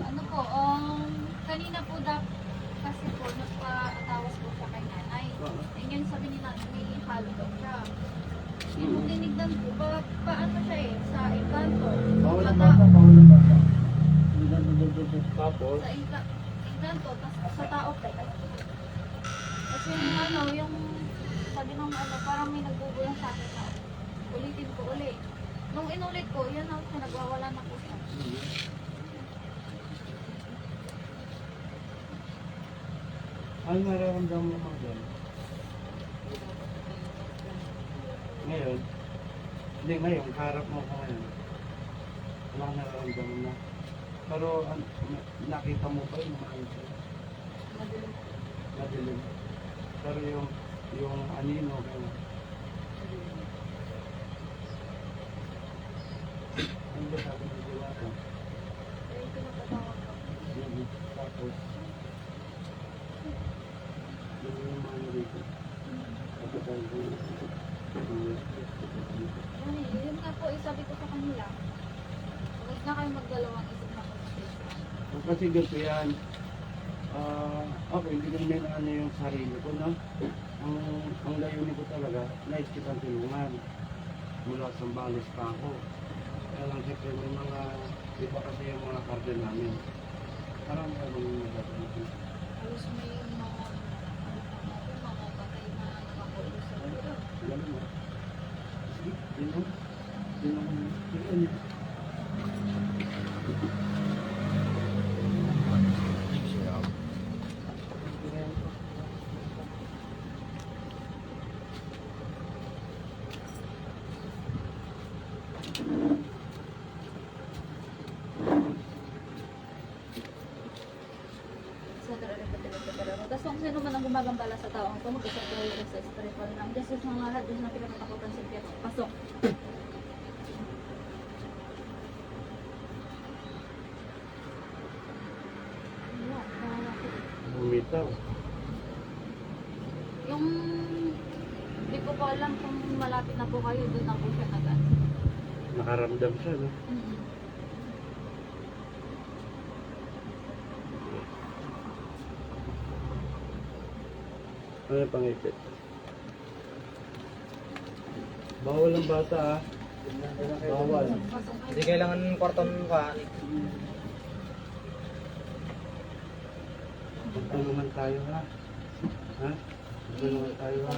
Ano po, um, kanina po dap, kasi po, nagpa-atawas po siya kay nanay. Eh ngayon sabi ni nanay, may halo daw siya. Yung tinignan po, pa, paano siya eh, sa engkanto. Bawal ang Sa bata, ta- bawal ang bata. Tapos, Sa engka- engkanto, tapos sa tao po. Kasi yung ano, yung, sabi nung ano, parang may nagbubulang sa akin na ulitin ko uli. Nung inulit ko, yun na, nagwawala na po siya. ano nararamdaman mo dyan? Ngayon, hindi ngayon, harap mo ko ngayon. Wala kang nararamdaman na. Pero an, na- nakita mo pa yung maayos yun. Madilim. Madilim. Pero yung, yung anino, kaya, ano ba sabi ng diwata? Eh, pinapatawag ko. Mhm. Tapos, yung yung mga ano rito. Tapos tayo ko. Yun eh, yun nga po, eh, sabi ko sa kanila, huwag na kayo magdalawang isip na mag Kasi ganito yan. Ah, okay, hindi ko naman ano yung sarili ko, no? Ang, ang layunin ko talaga, nais kitang tulungan. Mula sa balis pa ako. Kaya lang siyempre may mga, iba kasi yung mga karga namin. Parang ano yung nagagawa Halos may mga, ano pa nga po, mga patay na nakakulong sa lugar. Alam mo. Sige, yun lang. Yun lang. Sige, ano. Sa darang Tapos kung sino man ang gumagambala sa kayo sa spiritual lang. Just yung mga lahat, Diyos na pinatatakutan sa Kaya pasok. Bumitaw. Yung hindi ko po alam kung malapit na po kayo, doon na po siya nag Nakaramdam siya, no? mm Ano yung pangipit? Bawal ang bata, ah. Bawal. Hindi kailangan kwarton ka. Magtulungan tayo, ha? Ha? Magtulungan tayo, ha?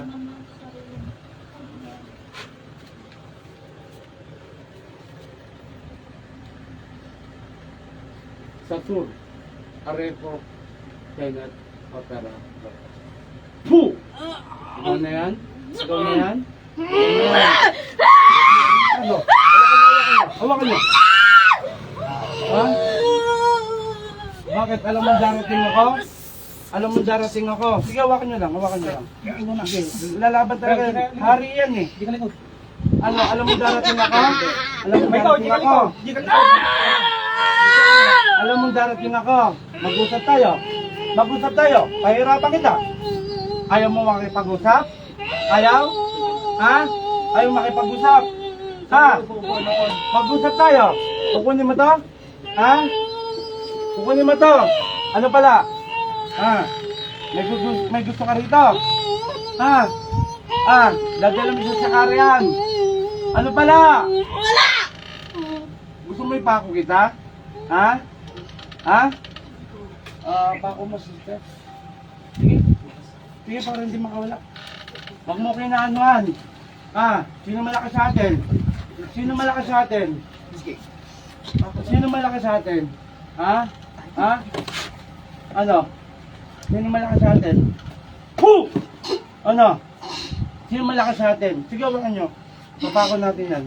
Sa sur, Areco, Kenneth, Opera. Puh! Yan? Ikaw na yan? Ikaw na yan? Ano? Hawakan niyo. Ha? Bakit? Alam mo darating ako? Alam mo darating ako? Sige, hawakan niyo lang, hawakan niyo lang. Sige, lalaban talaga yan. Hari yan eh. Hindi ka likod. Ano, alam mo darating ako? Alam mo darating ako? Hindi ka likod. Alam mo darating ako? Mag-usap tayo. Mag-usap tayo. Pahirapan kita. Ayaw mo makipag-usap? Ayaw? Ha? Ayaw makipag-usap? Ha? Mag-usap tayo. Kukunin mo to? Ha? Kukunin mo to? Ano pala? Ha? May gusto, may gusto ka rito? Ha? Ha? Dadala mo sa karyan. Ano pala? Wala! Gusto mo ipako kita? Ha? Ha? Ah, pako mo sister. Sige. Para hindi makawala. Huwag mo kinaanuhan. Ha? Sino malakas sa atin? Sino malakas sa atin? Sige. Sino malakas sa atin? Ha? Ha? Ano? Sino malakas sa atin? Hu! Ano? Sino malakas sa atin? Sige, hawakan nyo. Papako natin yan.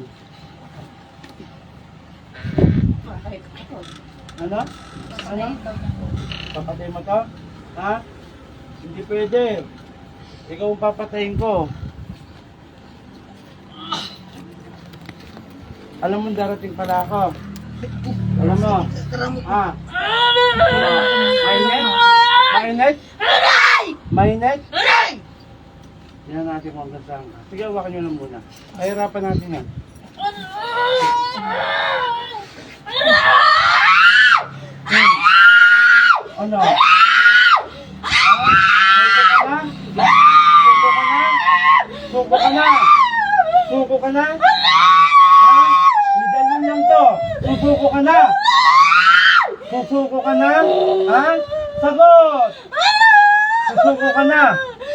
Ano? Ano? Papatay mo to? Ha? Hindi pwede. Ikaw ang papatayin ko. Alam mo, darating pala ako. Alam mo. Ah. Mainet? Mainet? Mainet? Tingnan natin kung hanggang saan ka. Sige, hawakan nyo lang muna. Pahirapan natin yan. Hmm. Ano? Ano? Suko ka na? Suko ka na? Ha? Medalyon lang to. Susuko ka na? Susuko ka na? Ha? Sagot! Susuko ka na?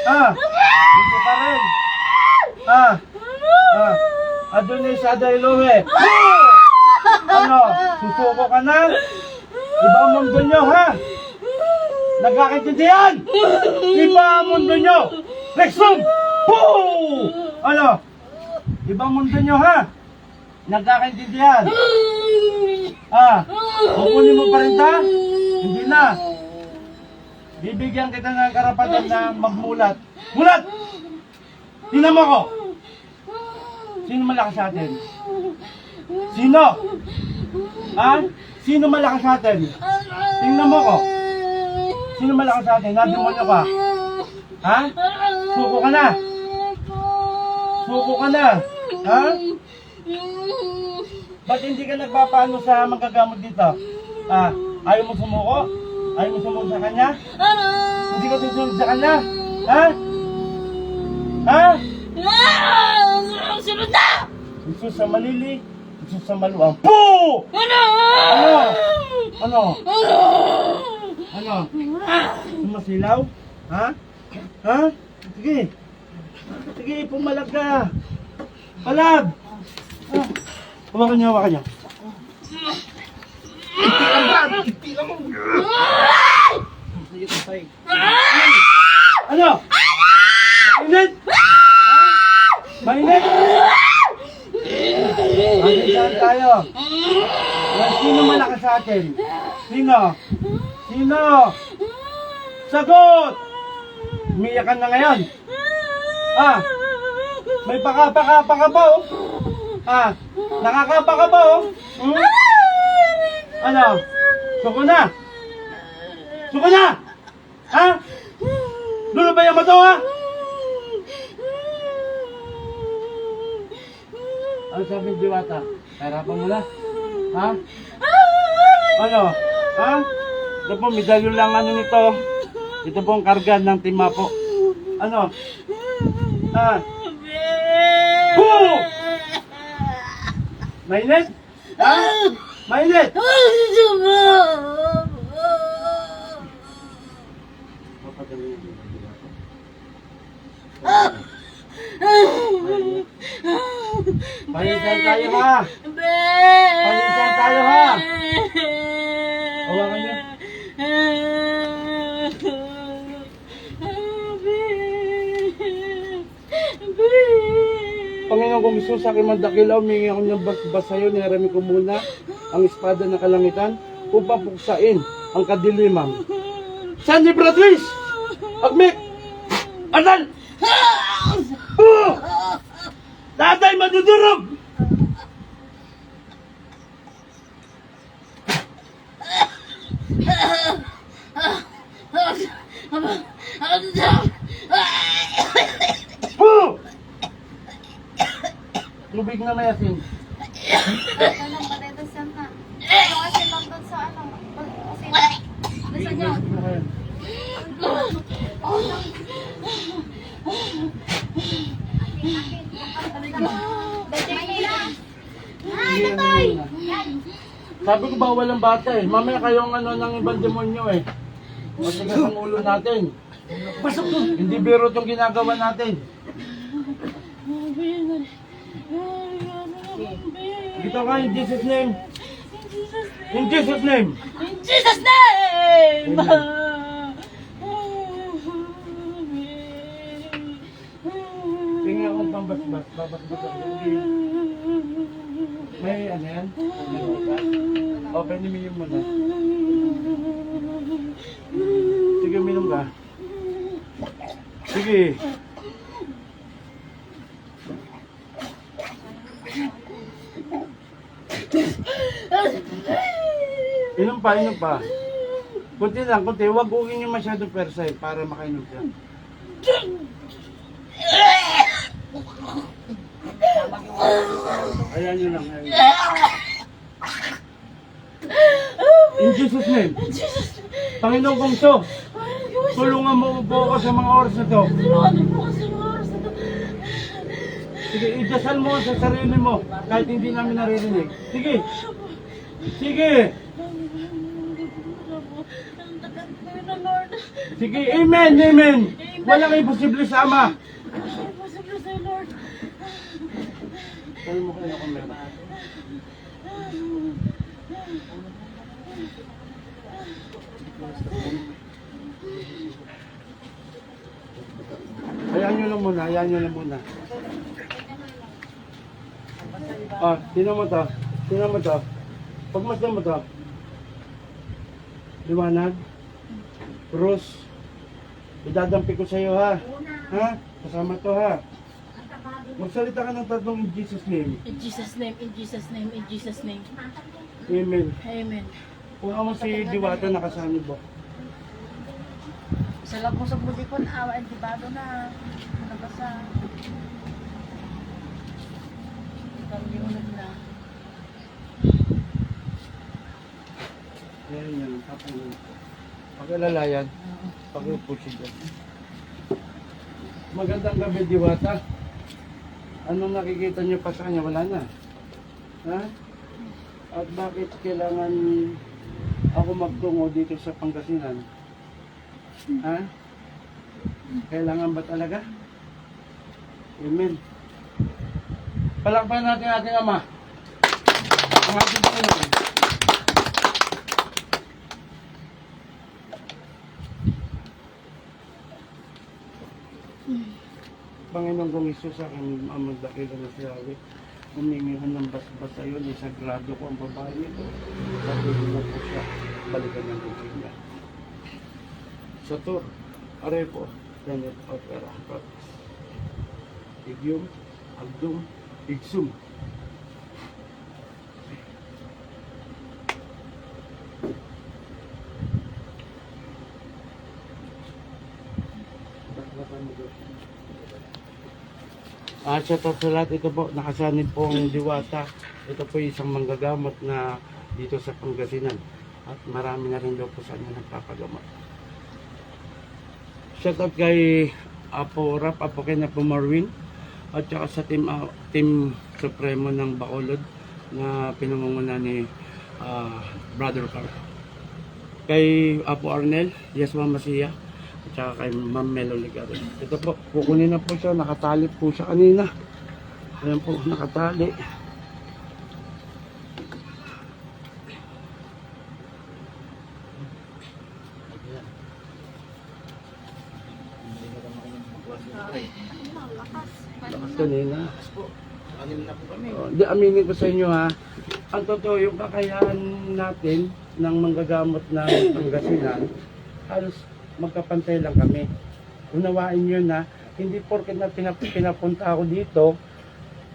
Ha? Hindi pa rin. Ha? Ha? Adonis Adailowe. Ano? Susuko ka na? Iba ang mundo nyo, ha? Nagkakaintindihan? Iba ang mundo nyo! Rexum! Poo! Ano? Ibang mundo nyo, ha? Nagkakaintindihan? Ah, kukunin mo pa rin ta? Hindi na. Bibigyan kita ng karapatan na magmulat. Mulat! Tingnan mo ko! Sino malakas sa atin? Sino? Ha? Sino malakas sa atin? Tingnan mo ko. Sino malakas sa atin? Nademonyo ka. Ha? Suko ka na. Suko ka na. Ha? Ba't hindi ka nagpapaano sa magagamot dito? Ah, ayaw mo sumuko? Ayaw mo sumuko sa kanya? Hindi ka susunod sa kanya? Ha? Ha? Jesus sa malili, Jesus sa maluwang. Po! Ano? Ano? Ano? Sumasilaw? Ha? Ha? Sige. Sige, pumalag ka. Palag! Ah. Hawakan niyo, hawakan niyo. Ano? Mainit? Mainit? Magandaan tayo. Sino malakas sa atin? Sino? Sino? Sagot! Umiyakan na ngayon. Ah, may pakapakapa ka ba oh? Ah, nakakapa ka ba oh? Hmm? Ano? Suko na? Suko na? Ha? Lulo ba yung mato ha? Ano sabi ni Diwata? Harapan mo na? Ha? Ano? Ha? Ito po, medalyo lang ano nito. Ito po ang karga ng timapo. Ano? Ha? Poo! Mainit? Ha? Mainit? Palitan tayo ha! Palitan tayo Panginoon kong Isus, sa aking mandakilaw, humingi ako ng basbas sa'yo, nirami ko muna ang espada ng kalangitan upang puksain ang kadiliman. Sandy Bradwish! Agmik! Anan! Oh! Tatay madudurog! Tubig na may asin. Ano, patay na. Ano kasi nandun sa ano? Kasi nasa niya. Sabi ko bawal ang bata eh. Mamaya kayong ano ng ibang demonyo eh. Matigas ang ulo natin. Pasok to. Hindi biro itong ginagawa natin. Dito ka in Jesus name. In Jesus name. In Jesus' name! Tingnan akong pambasbas. Babasbas ako. Hindi. May ano yan? Open ni mo na. Sige, uminom ka. Sige. Inom pa, inom pa. Kunti lang, kunti. Huwag ugin niyo masyado persay para makainom siya. Ayan yun lang. Ayan. In Jesus name. Panginoon kong to, tulungan mo po ako sa mga oras na to. Tulungan mo po kasi mga oras na to. Sige, idasal mo sa sarili mo kahit hindi namin naririnig. Sige. Sige. Ang tagal ko na Lord. Sige, amen, amen. Walang imposible sa Ama. Imposible sa'yo Lord. Sabi mo kayo kung meron. Hayaan nyo lang muna, hayaan nyo lang muna. Ah, sino mo to? Sino mo to? Pagmasdan mo to. Liwanag. Bruce. Idadampi ko sa'yo ha. Ha? Kasama to ha. Magsalita ka ng tatlong in Jesus name. In Jesus name, in Jesus name, in Jesus name. Amen. Amen. Kung ako si Diwata nakasanib mo. Sa labo sa budi ko na awa, di ba na nabasa. Kaliunod na. Yan yan. Tapos Pag-alalayan. Pag-pushi dyan. Magandang gabi, Diwata. Anong nakikita niyo pa sa kanya? Wala na. Ha? At bakit kailangan ako magtungo dito sa Pangasinan? Ha? Kailangan ba talaga? Amen. Palakpan natin ating Ama. Ang ating Panginoon. Panginoon kong Isus, aking amang dakila na si Yahweh. Humingihan ng basbas sa iyo, isagrado ko ang babae ito. Patuloy na po siya, balikan ng gising niya. Sator, Arepo, Tenet, Opera, Pratis. Igyum, Agdum, Igsum. Ah, sa sa lahat ito po, nakasanib po ang diwata. Ito po isang manggagamot na dito sa Pangasinan. At marami na rin daw po sa inyo nagpapagamot. Shout out kay Apo Rap, Apo kay Napo Marwin. At saka sa team, ah, team Supremo ng Bacolod na pinangunguna ni ah, Brother Carl. Kay Apo Arnel, Yasma Masiya. At saka kay Ma'am Melo Ligado. Ito po, kukunin na po siya. Nakatali po siya kanina. Ayan po, nakatali. Lakas kanina. Kami. Oh, aminin ko sa inyo ha. Ang totoo yung kakayahan natin ng manggagamot ng Pangasinan, halos magkapantay lang kami. Unawain nyo na, hindi porket na pinap pinapunta ako dito,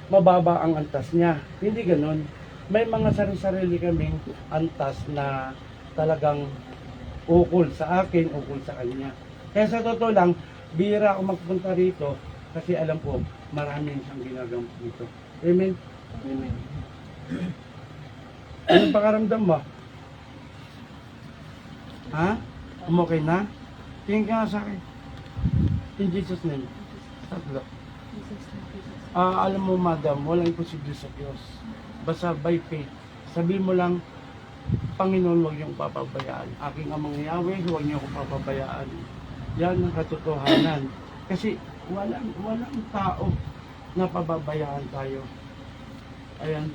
mababa ang antas niya. Hindi ganon. May mga sarili-sarili kaming antas na talagang ukol sa akin, ukol sa kanya. Kaya sa totoo lang, bira ako magpunta rito kasi alam ko, maraming siyang ginagawa dito. Amen? Amen. Anong pakaramdam mo? Ha? Okay na? Tingin ka nga sa akin. In Jesus name. Tatlo. Ah, alam mo, madam, walang imposible sa Diyos. Basta by faith. Sabi mo lang, Panginoon, huwag niyong papabayaan. Aking amang Yahweh, huwag niyo akong papabayaan. Yan ang katotohanan. Kasi walang, walang tao na pababayaan tayo. Ayan.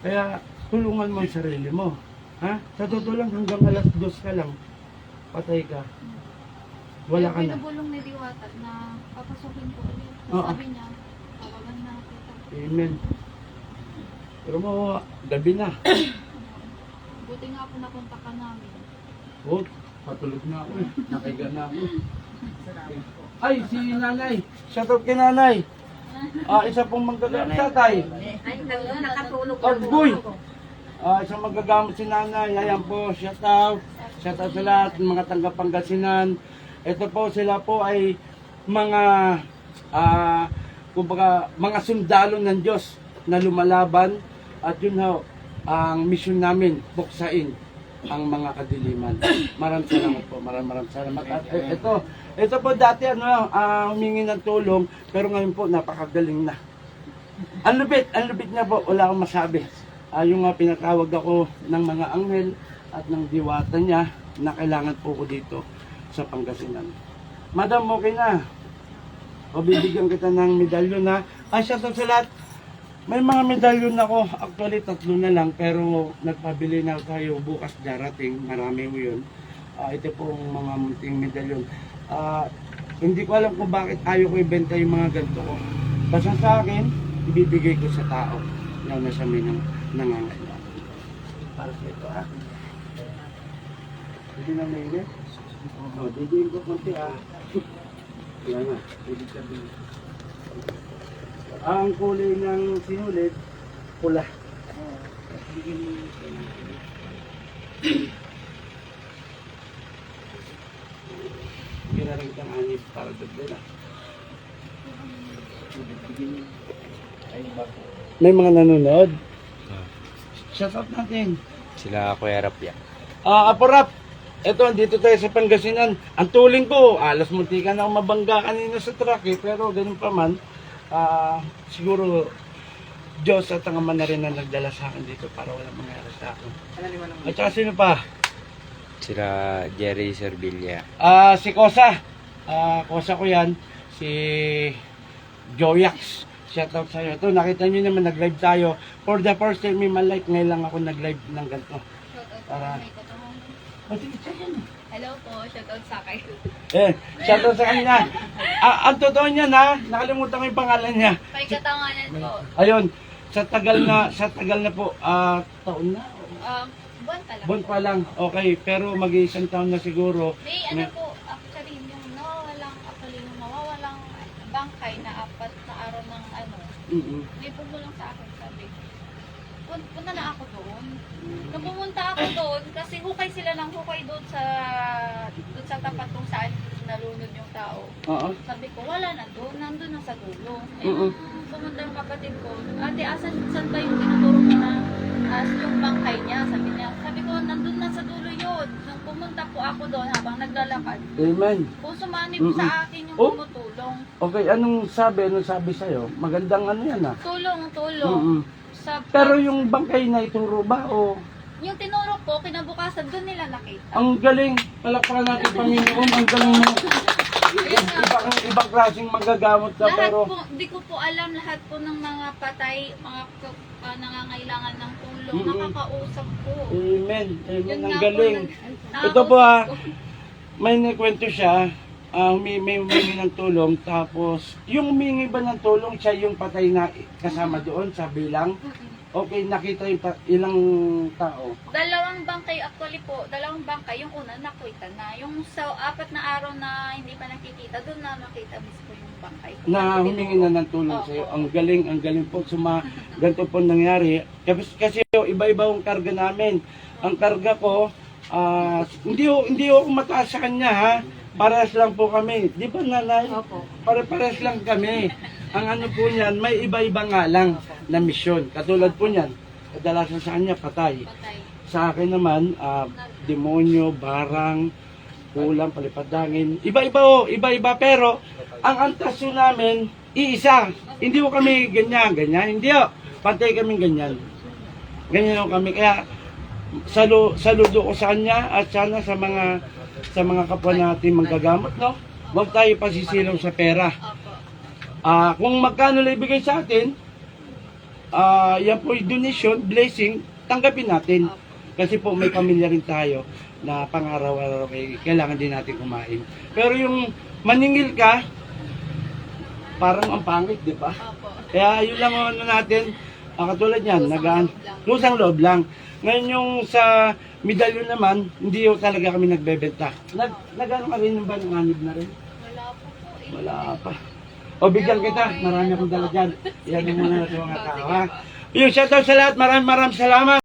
Kaya tulungan mo yung sarili mo. Ha? Sa totoo lang, hanggang alas dos ka lang, patay ka. Wala ka Yung na. pinabulong ni Diwata na papasukin ko ulit. Oo. Sabi niya, tawagan na kita. Amen. Pero mo, gabi na. Buti nga po napunta ka namin. Oh, patulog na ako eh. Nakahiga na ako. Ay, si nanay. Shoutout kay nanay. Ah, isa pong manggagamot tatay. nakatulog Agboy. Ah, isang magagamot si nanay. Ayan po, shoutout. Shoutout sa lahat ng mga tanggap Pangasinan. Ito po, sila po ay mga ah, kumbaga, mga sundalo ng Diyos na lumalaban at yun ho, ang mission namin, buksain ang mga kadiliman. Maraming salamat po, maraming maraming salamat. At ito, ito po dati ano, ah, humingi ng tulong, pero ngayon po napakagaling na. Ang lupit, ang lupit na po, wala akong masabi. Ah, yung nga pinatawag ako ng mga anghel at ng diwata niya na kailangan po ko dito sa Pangasinan. Madam, okay na. O bibigyan kita ng medalyon na. Ah, siya sa lahat. May mga medalyon ako. Actually, tatlo na lang. Pero nagpabili na tayo bukas darating. Marami mo yun. Ah, ito pong mga munting medalyon. Ah, hindi ko alam kung bakit ayaw ko ibenta yung mga ganito ko. Basta sa akin, ibibigay ko sa tao na nasa may nang nangangailangan. Para sa ito? Hindi na may Oh, didiin ko konti, ah. Yan nga, ibig sabihin. Ang kulay ng sinulit, pula. Ginarin kang anip para doon na. May mga nanonood. Shout out natin. Sila Kuya Rap yan. Ah, Aporap. Ito, dito tayo sa Pangasinan. Ang tuling ko, alas munti ka na ako mabangga kanina sa truck eh. Pero ganun pa man, ah, siguro Diyos at ang Ama na rin na nagdala sa akin dito para wala mangyari sa akin. At saka sino pa? Sila Jerry Servilla. Ah, si Kosa. Ah, Kosa ko yan. Si Joyax. Shout out sa'yo. Ito, nakita niyo naman nag-live tayo. For the first time in my life, ngayon lang ako nag-live ng ganito. Para- Hello po, shoutout sa akin. Eh, shout out sa kanya. Ah, ang totoo niya na, nakalimutan ko yung pangalan niya. May katanganan po. Ayun, sa tagal na, sa tagal na po, ah, taon na. Um, buwan pa lang. Buwan pa lang, okay, pero mag-iisang taon na siguro. May ano po, actually, yung nawawalang, actually, yung nawawalang bangkay na apat na araw ng ano, Mm-mm. may pumulong sa akin, sabi, "Pun- punta na ako doon. Nung pumunta ako doon, kasi hukay sila ng hukay doon sa, doon sa tapat kung saan nalunod yung tao. Oo. Sabi ko, wala na doon, nandun na sa dulo. Eh, nung pumunta yung kapatid ko, ate, asan, saan ba yung tinuturo mo na as yung bangkay niya? Sabi niya, sabi ko, nandun na sa dulo yun. Nung pumunta po ako doon habang naglalakad, Amen. kung sumanib Mm-mm. sa akin yung Oh. tumutulong. Okay, anong sabi, anong sabi sa'yo? Magandang ano yan ah. Tulong, tulong. Mm-mm. Sa, Pero yung bangkay na ituro ba o yung tinuro ko, kinabukasan, doon nila nakita. ang galing, palakpakan natin Panginoon, ang galing mo. Ibang, ibang klaseng magagamot ka Lahat pero po, di ko po alam lahat po ng mga patay, mga ah, nangangailangan ng tulong, Mm-mm. nakakausap ko. Amen. Amen. Ang po, galing. nag- Ito po ah, may nakwento siya, may, may humingi ng tulong, tapos yung humingi ba ng tulong, siya yung patay na kasama doon sa bilang. Okay, nakita yung ta- ilang tao. Dalawang bangkay actually po, dalawang bangkay. Yung una nakita na. Yung sa apat na araw na hindi pa nakikita, doon na nakita mismo yung bangkay. Kung na humingi na ng tulong Opo. sa'yo. Ang galing, ang galing po. Suma, ganito po nangyari. Kasi, kasi oh, iba-iba ang karga namin. Ang karga ko, ah, hindi, ho- hindi ako mataas sa kanya ha. Pares lang po kami. Di ba nanay? Opo. Pare-pares lang kami. Ang ano po niyan, may iba-iba nga lang na misyon. Katulad po niyan, kadalasan sa kanya patay. Sa akin naman, ah, demonyo, barang, kulang, palipadangin. Iba-iba o, iba-iba. Pero, ang antas po namin, iisa. Hindi ko kami ganyan, ganyan. Hindi o. Pantay kami ganyan. Ganyan o kami. Kaya, salu, saludo ko sa kanya at sana sa mga sa mga kapwa natin manggagamot, no? Huwag tayo pasisilaw sa pera. Ah, kung magkano lang ibigay sa atin, ah, yan po yung donation, blessing, tanggapin natin. Kasi po may pamilya rin tayo na pang-araw-araw eh, kailangan din natin kumain. Pero yung maningil ka, parang ang pangit, di ba? Kaya yun lang ang ano natin, ah, katulad yan, Lusang nagaan, lusang loob lang. Ngayon yung sa medalyon naman, hindi yung talaga kami nagbebenta. Nag, nagano ka rin ba ng anib na rin? Wala po po. eh. Wala pa. O bigyan kita, marami akong dala dyan. Yan ang muna sa mga tao ha. Yung shoutout sa lahat, maraming maraming salamat.